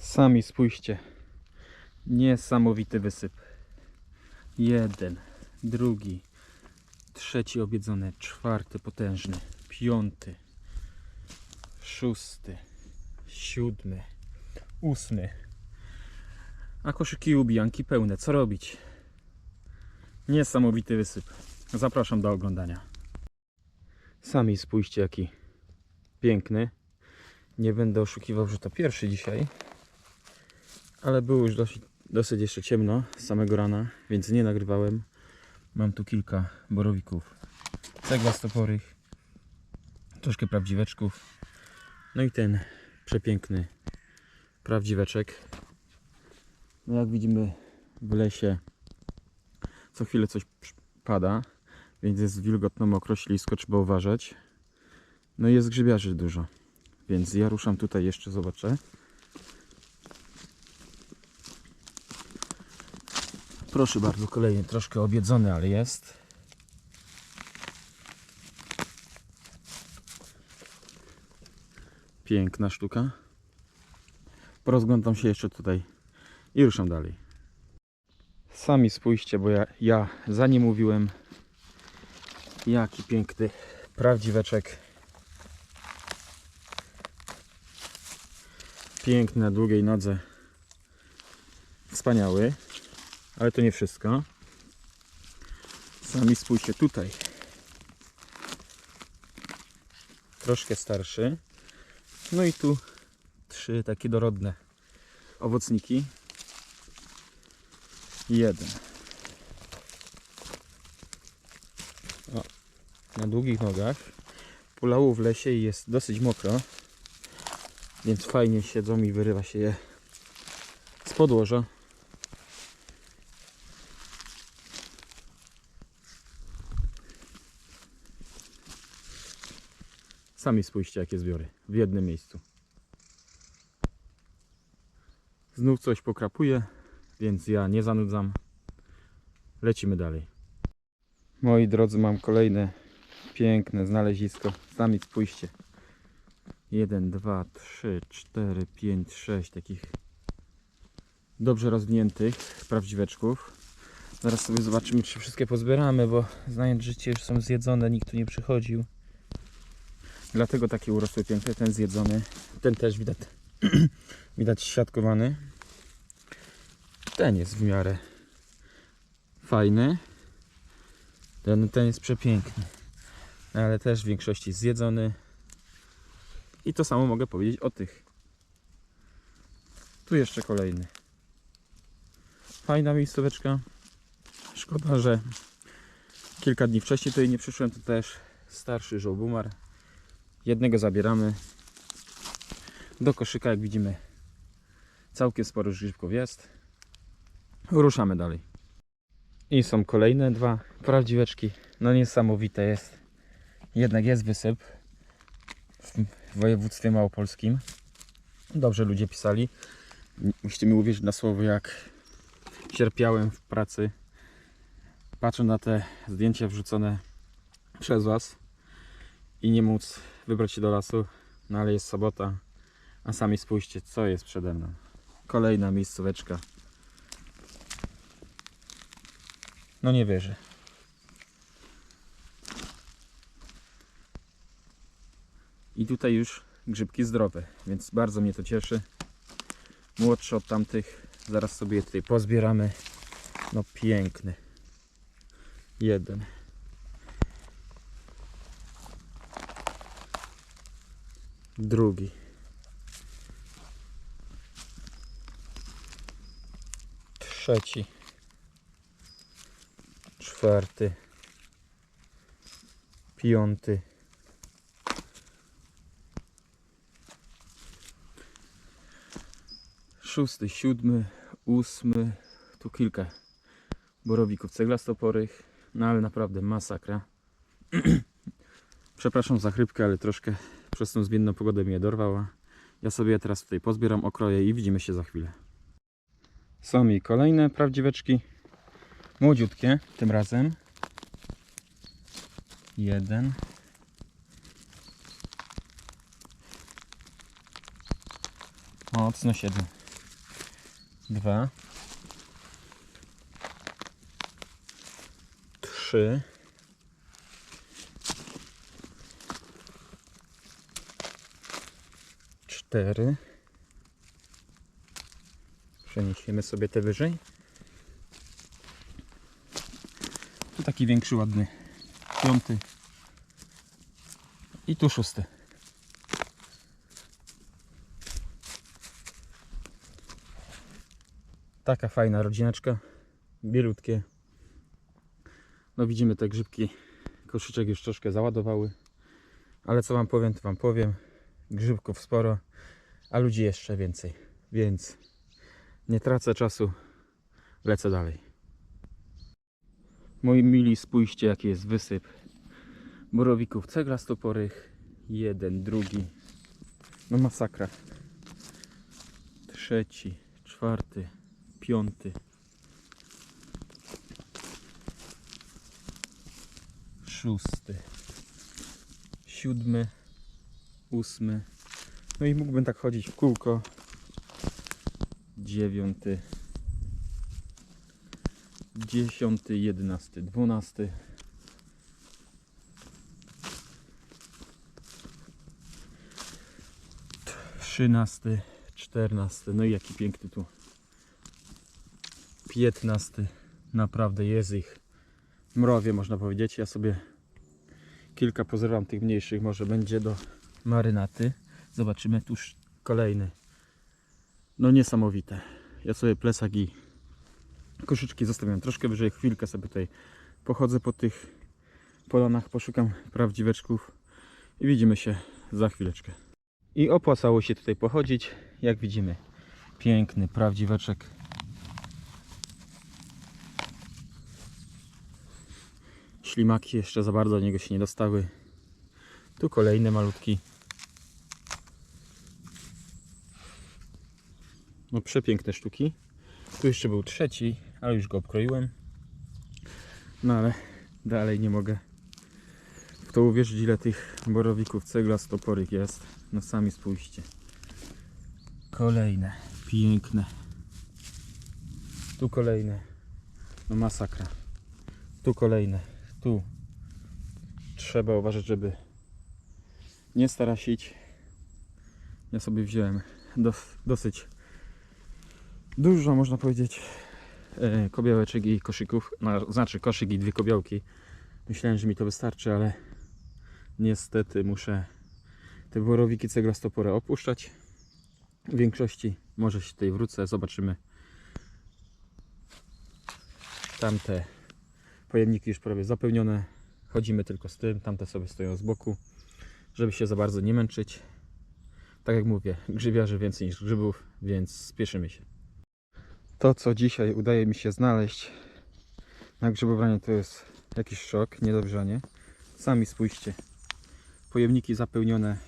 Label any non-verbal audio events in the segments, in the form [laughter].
Sami spójrzcie. Niesamowity wysyp. Jeden, drugi, trzeci obiedzony, czwarty potężny, piąty, szósty, siódmy, ósmy. A koszyki ubijanki pełne. Co robić? Niesamowity wysyp. Zapraszam do oglądania. Sami spójrzcie jaki piękny. Nie będę oszukiwał, że to pierwszy dzisiaj. Ale było już dosyć, dosyć jeszcze ciemno z samego rana, więc nie nagrywałem. Mam tu kilka borowików ceglastoporych, troszkę prawdziweczków. No i ten przepiękny prawdziweczek. No jak widzimy w lesie co chwilę coś pada, więc jest wilgotno, mokro, ślisko, trzeba uważać. No i jest grzybiarzy dużo, więc ja ruszam tutaj jeszcze, zobaczę. Proszę bardzo, kolejny troszkę obiedzony, ale jest. Piękna sztuka. Porozglądam się jeszcze tutaj i ruszam dalej. Sami spójrzcie, bo ja, ja za nie mówiłem. Jaki piękny prawdziweczek. Piękny na długiej nodze. Wspaniały. Ale to nie wszystko. Sami spójrzcie tutaj. Troszkę starszy. No i tu trzy takie dorodne owocniki. Jeden. O, na długich nogach. Polało w lesie i jest dosyć mokro. Więc fajnie siedzą i wyrywa się je z podłoża. Sami spójrzcie jakie zbiory w jednym miejscu. Znów coś pokrapuje, więc ja nie zanudzam. Lecimy dalej. Moi drodzy, mam kolejne piękne znalezisko. Sami spójrzcie. 1, 2, 3, 4, 5, 6 takich dobrze rozwiniętych prawdziweczków. Zaraz sobie zobaczymy, czy wszystkie pozbieramy, bo znając życie już są zjedzone, nikt tu nie przychodził. Dlatego takie urosły piękne. Ten zjedzony, ten też widać, [clears throat] widać świadkowany. Ten jest w miarę fajny. Ten, ten jest przepiękny. Ale też w większości zjedzony. I to samo mogę powiedzieć o tych. Tu jeszcze kolejny. Fajna miejscóweczka. Szkoda, że kilka dni wcześniej tutaj nie przyszłem. To też starszy żołbumar. Jednego zabieramy do koszyka, jak widzimy. Całkiem sporo grzybków jest. Ruszamy dalej. I są kolejne dwa prawdziweczki. No niesamowite jest. Jednak jest wysyp w województwie małopolskim. Dobrze ludzie pisali. Musicie mi uwierzyć na słowo, jak cierpiałem w pracy. Patrzę na te zdjęcia wrzucone przez Was i nie móc wybrać się do lasu, no ale jest sobota, a sami spójrzcie, co jest przede mną. Kolejna miejscóweczka. No nie wierzę. I tutaj już grzybki zdrowe, więc bardzo mnie to cieszy. Młodsze od tamtych, zaraz sobie je tutaj pozbieramy. No piękny. Jeden. Drugi. Trzeci. Czwarty. Piąty. Szósty, siódmy, ósmy. Tu kilka borowików ceglastoporych. No ale naprawdę masakra. [clears throat] Przepraszam za chrypkę, ale troszkę przez tą zmienną pogodę mnie dorwała. Ja sobie teraz tutaj pozbieram, okroję i widzimy się za chwilę. Są mi kolejne prawdziweczki. Młodziutkie tym razem. Jeden. Mocno siedzą. dwa, trzy, cztery. Przeniesiemy sobie te wyżej. Tu taki większy, ładny piąty. I tu szósty. Taka fajna rodzineczka. Bielutkie. No widzimy te grzybki. Koszyczek już troszkę załadowały. Ale co wam powiem, to wam powiem. Grzybków sporo, a ludzi jeszcze więcej. Więc nie tracę czasu. Lecę dalej. Moi mili, spójrzcie jaki jest wysyp borowików ceglastoporych. Jeden, drugi. No masakra. Trzeci, czwarty, piąty. Szósty. Siódmy. Ósmy. No i mógłbym tak chodzić w kółko. Dziewiąty. Dziesiąty, jedenasty, dwunasty. Trzynasty, czternasty. No i jaki piękny tu. Piętnasty. Naprawdę jest ich mrowie, można powiedzieć. Ja sobie kilka pozrywam tych mniejszych. Może będzie do marynaty. Zobaczymy. Tuż kolejny. No niesamowite. Ja sobie plecak i koszyczki zostawiam troszkę wyżej. Chwilkę sobie tutaj pochodzę po tych polanach, poszukam prawdziweczków i widzimy się za chwileczkę. I opłacało się tutaj pochodzić. Jak widzimy, piękny prawdziweczek. Ślimaki jeszcze za bardzo do niego się nie dostały. Tu kolejny malutki. No przepiękne sztuki. Tu jeszcze był trzeci, ale już go obkroiłem. No ale dalej nie mogę w to uwierzyć ile tych borowików cegla stoporych jest. No sami spójrzcie. Kolejne, piękne. Tu kolejne. No masakra. Tu kolejne. Tu. Trzeba uważać, żeby nie starasić. Ja sobie wziąłem dos, dosyć dużo, można powiedzieć, e, kobiełeczek i koszyków. No, znaczy koszyk i dwie kobiełki. Myślałem, że mi to wystarczy, ale niestety muszę te borowiki ceglastopore opuszczać. W większości może się tutaj wrócę, zobaczymy. Tamte pojemniki już prawie zapełnione. Chodzimy tylko z tym, tamte sobie stoją z boku, żeby się za bardzo nie męczyć. Tak jak mówię, grzybiarzy więcej niż grzybów, więc spieszymy się. To, co dzisiaj udaje mi się znaleźć na grzybobranie, to jest jakiś szok, niedowierzanie. Sami spójrzcie. Pojemniki zapełnione,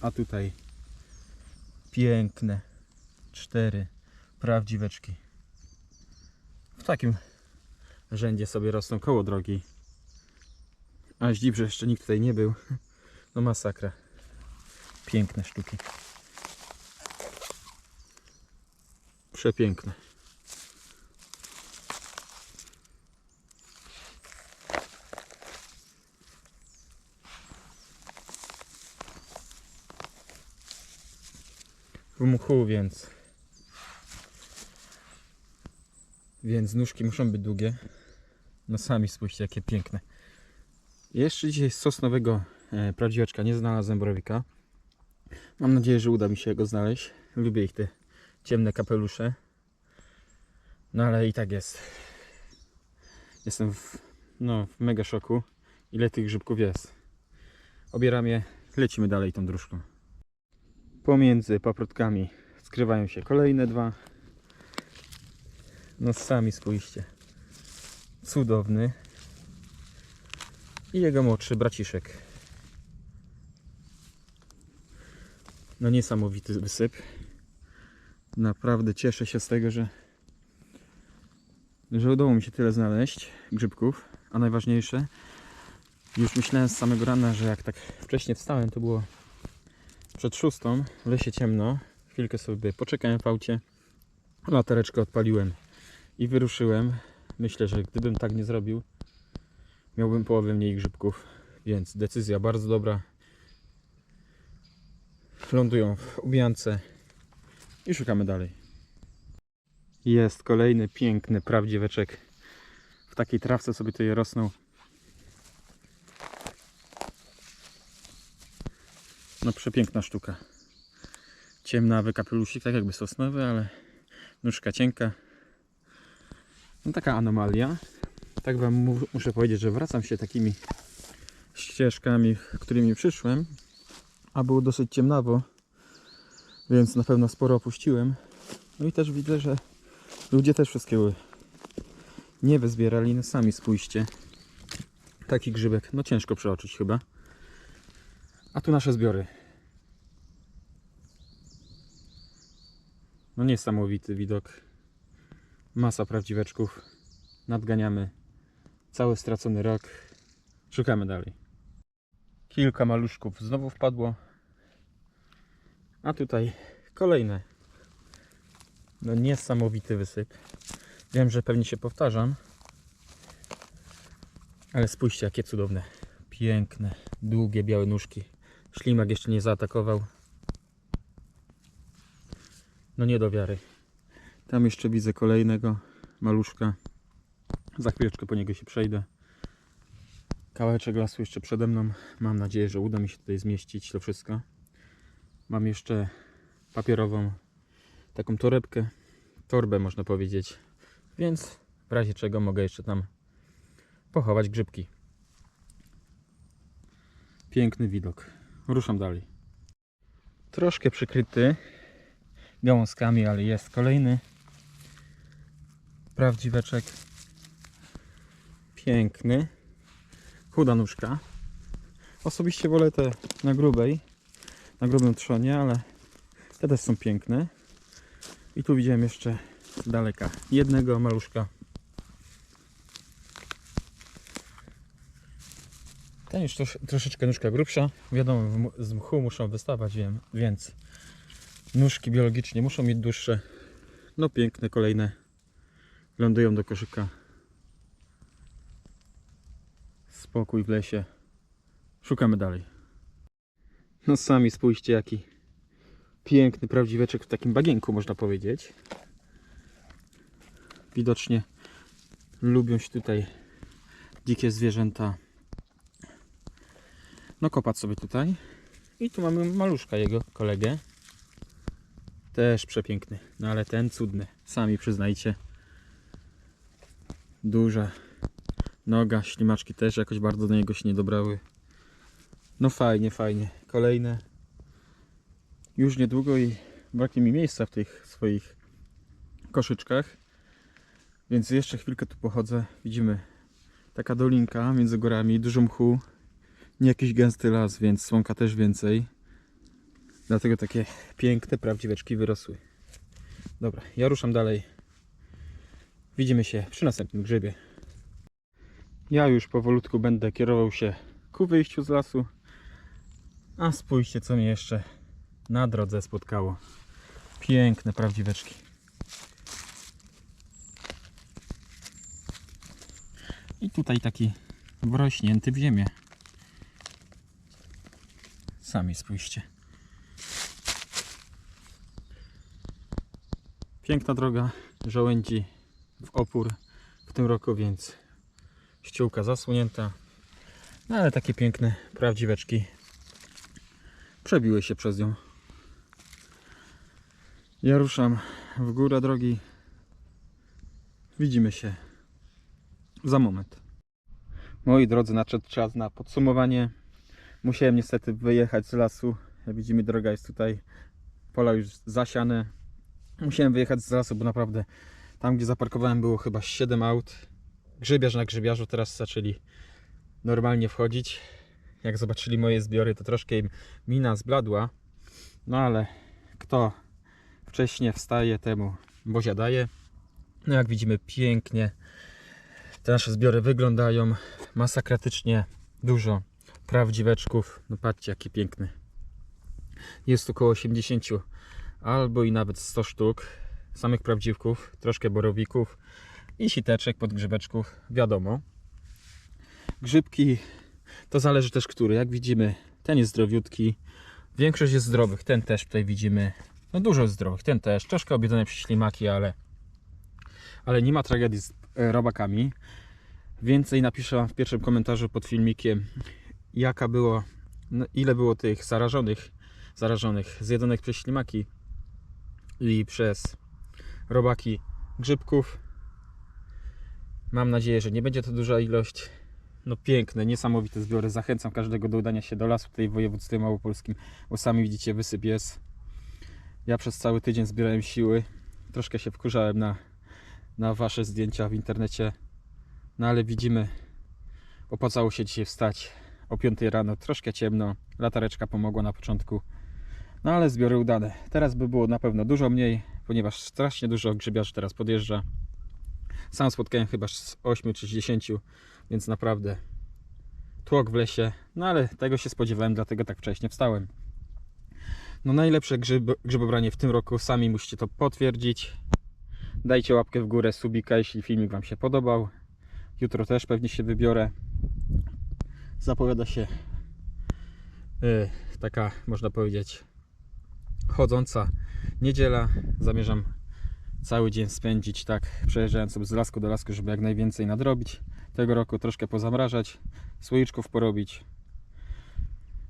a tutaj piękne cztery prawdziweczki. W takim rzędzie sobie rosną koło drogi. Aż dziw, że jeszcze nikt tutaj nie był. No masakra. Piękne sztuki. Przepiękne. W mchu, więc więc nóżki muszą być długie. No sami spójrzcie, jakie piękne. Jeszcze dzisiaj z sosnowego e, prawdziweczka nie znalazłem borowika. Mam nadzieję, że uda mi się go znaleźć. Lubię ich te ciemne kapelusze. No ale i tak jest. Jestem w, no, w mega szoku. Ile tych grzybków jest. Obieram je. Lecimy dalej tą dróżką. Pomiędzy paprotkami skrywają się kolejne dwa. No sami spójrzcie. Cudowny. I jego młodszy braciszek. No niesamowity wysyp. Naprawdę cieszę się z tego, że że udało mi się tyle znaleźć grzybków, a najważniejsze już myślałem z samego rana, że jak tak wcześnie wstałem, to było przed szóstą, w lesie ciemno, chwilkę sobie poczekałem w aucie, Latareczkę odpaliłem i wyruszyłem. Myślę, że gdybym tak nie zrobił, miałbym połowę mniej grzybków. Więc decyzja bardzo dobra. Lądują w ubijance i szukamy dalej. Jest kolejny piękny prawdziweczek. W takiej trawce sobie tutaj rosną. No przepiękna sztuka. Ciemnawy kapelusik, tak jakby sosnowy, ale nóżka cienka. No taka anomalia. Tak wam mu- muszę powiedzieć, że wracam się takimi ścieżkami, którymi przyszłem. A było dosyć ciemnawo, więc na pewno sporo opuściłem. No i też widzę, że ludzie też wszystkiego nie wyzbierali. No sami spójrzcie. Taki grzybek, no ciężko przeoczyć chyba. A tu nasze zbiory. No niesamowity widok. Masa prawdziweczków. Nadganiamy. Cały stracony rok. Szukamy dalej. Kilka maluszków znowu wpadło. A tutaj kolejne. No niesamowity wysyp. Wiem, że pewnie się powtarzam. Ale spójrzcie, jakie cudowne. Piękne, długie, białe nóżki. Ślimak jeszcze nie zaatakował. No nie do wiary. Tam jeszcze widzę kolejnego maluszka. Za chwileczkę po niego się przejdę. Kawałeczek lasu jeszcze przede mną. Mam nadzieję, że uda mi się tutaj zmieścić to wszystko. Mam jeszcze papierową taką torebkę, torbę można powiedzieć. Więc w razie czego mogę jeszcze tam pochować grzybki. Piękny widok. Ruszam dalej. Troszkę przykryty gałązkami, ale jest kolejny prawdziweczek. Piękny. Chuda nóżka. Osobiście wolę te na grubej, na grubym trzonie, ale te też są piękne. I tu widziałem jeszcze z daleka jednego maluszka. Ten już trosz, troszeczkę nóżka grubsza. Wiadomo, z mchu muszą wystawać, wiem, więc nóżki biologicznie muszą mieć dłuższe. No piękne, kolejne. Lądują do koszyka. Spokój w lesie. Szukamy dalej. No sami spójrzcie jaki piękny prawdziweczek w takim bagienku można powiedzieć. Widocznie lubią się tutaj dzikie zwierzęta. No kopać sobie tutaj. I tu mamy maluszka jego, kolegę. Też przepiękny, no ale ten cudny. Sami przyznajcie. Duża noga, ślimaczki też jakoś bardzo do niego się nie dobrały. No fajnie, fajnie. Kolejne. Już niedługo i braknie mi miejsca w tych swoich koszyczkach. Więc jeszcze chwilkę tu pochodzę. Widzimy taka dolinka między górami, dużo mchu. Nie jakiś gęsty las, więc słonka też więcej. Dlatego takie piękne prawdziweczki wyrosły. Dobra, ja ruszam dalej. Widzimy się przy następnym grzybie. Ja już powolutku będę kierował się ku wyjściu z lasu. A spójrzcie, co mnie jeszcze na drodze spotkało. Piękne prawdziweczki. I tutaj taki wrośnięty w ziemię. Sami spójrzcie. Piękna droga żołędzi w opór w tym roku, więc ściółka zasłonięta. No ale takie piękne prawdziweczki przebiły się przez nią. Ja ruszam w górę drogi. Widzimy się za moment. Moi drodzy, nadszedł czas na podsumowanie. Musiałem niestety wyjechać z lasu. Jak widzimy, droga jest tutaj, pola już zasiane. Musiałem wyjechać z lasu, bo naprawdę tam, gdzie zaparkowałem, było chyba 7 aut. Grzybiarz na grzybiarzu teraz zaczęli normalnie wchodzić. Jak zobaczyli moje zbiory, to troszkę im mina zbladła. No ale kto wcześniej wstaje, temu Bozia daje. No jak widzimy, pięknie te nasze zbiory wyglądają. Masakratycznie dużo prawdziweczków. No patrzcie, jaki piękny. Jest około 80 albo i nawet 100 sztuk. samych prawdziwków, troszkę borowików i siteczek, podgrzebeczków, wiadomo. Grzybki to zależy też który. Jak widzimy, ten jest zdrowiutki. Większość jest zdrowych. Ten też tutaj widzimy. No dużo jest zdrowych. Ten też. Troszkę objedzone przez ślimaki, ale, ale nie ma tragedii z e, robakami. Więcej napiszę w pierwszym komentarzu pod filmikiem, jaka było, no, ile było tych zarażonych, zarażonych, zjedzonych przez ślimaki i przez robaki grzybków. Mam nadzieję, że nie będzie to duża ilość. No piękne, niesamowite zbiory. Zachęcam każdego do udania się do lasu tutaj w województwie małopolskim, bo sami widzicie wysyp jest. Ja przez cały tydzień zbierałem siły. Troszkę się wkurzałem na, na wasze zdjęcia w internecie. No ale widzimy, opłacało się dzisiaj wstać o 5 rano, troszkę ciemno. Latareczka pomogła na początku. No ale zbiory udane. Teraz by było na pewno dużo mniej, ponieważ strasznie dużo grzybiarzy teraz podjeżdża. Sam spotkałem chyba z 8 czy 10, więc naprawdę tłok w lesie. No ale tego się spodziewałem, dlatego tak wcześnie wstałem. No najlepsze grzyb, grzybobranie w tym roku, sami musicie to potwierdzić. Dajcie łapkę w górę, subika, jeśli filmik Wam się podobał. Jutro też pewnie się wybiorę. Zapowiada się y, taka, można powiedzieć, chodząca niedziela. Zamierzam cały dzień spędzić tak, przejeżdżając sobie z lasku do lasku, żeby jak najwięcej nadrobić. Tego roku troszkę pozamrażać, słoiczków porobić.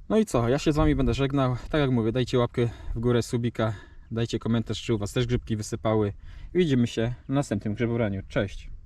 No i co, ja się z Wami będę żegnał. Tak jak mówię, dajcie łapkę w górę, subika, dajcie komentarz, czy u Was też grzybki wysypały. I widzimy się w następnym grzybobraniu. Cześć!